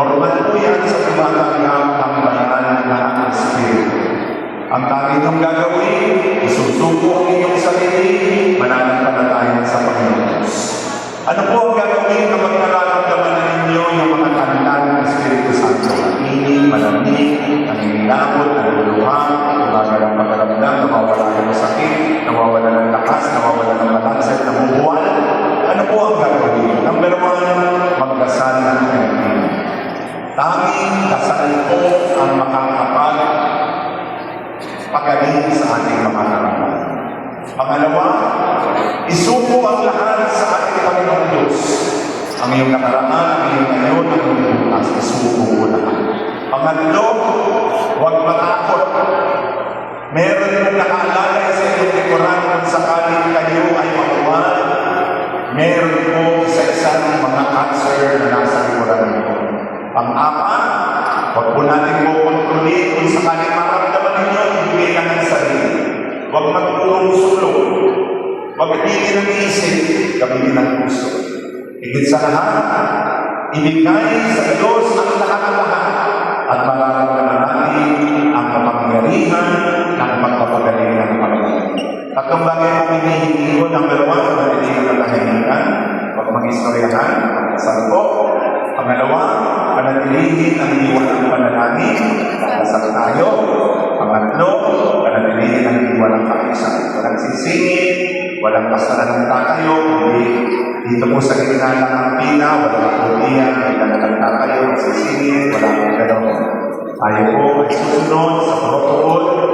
Normal po yan sa tumatanggap ang banal na Espiritu. Ang dami niyong gagawin, isusuko ang inyong sarili, mananampalatayan sa Panginoon Ano po ang gagawin kapag nararamdaman na ninyo yung mga tanlan ng Espiritu Santo? Malamig, malamig, naninilaw, Pangalawa, isuko ang lahat sa ating Panginoong Diyos. Ang iyong nakaraan, ang iyong ngayon, ang iyong bukas, isuko mo lahat. Pangatlo, huwag matakot. Meron mong nakaalala sa iyong likuran kung sakaling kayo ay makuwan. Meron po sa isang mga cancer na nasa likuran mo. Pang-apat, Tigil ang isip, gamitin ang puso. Higit sa lahat, ibigay sa Diyos ang lahat ng lahat at mararamdaman natin ang kapangyarihan ng pagpapagaling ng Panginoon. Tatlong bagay ang hinihingi ko, number one, panatilihan ng kahimikan, huwag mag-istoryahan, magkasalpo. Pangalawa, panatilihin ang iwalang walang pasaran ng tatayo, hindi dito po sa gitna ng pila, walang kuliyan, hindi na nagtatayo, sisingit, walang gano'n. Tayo po ay susunod sa protocol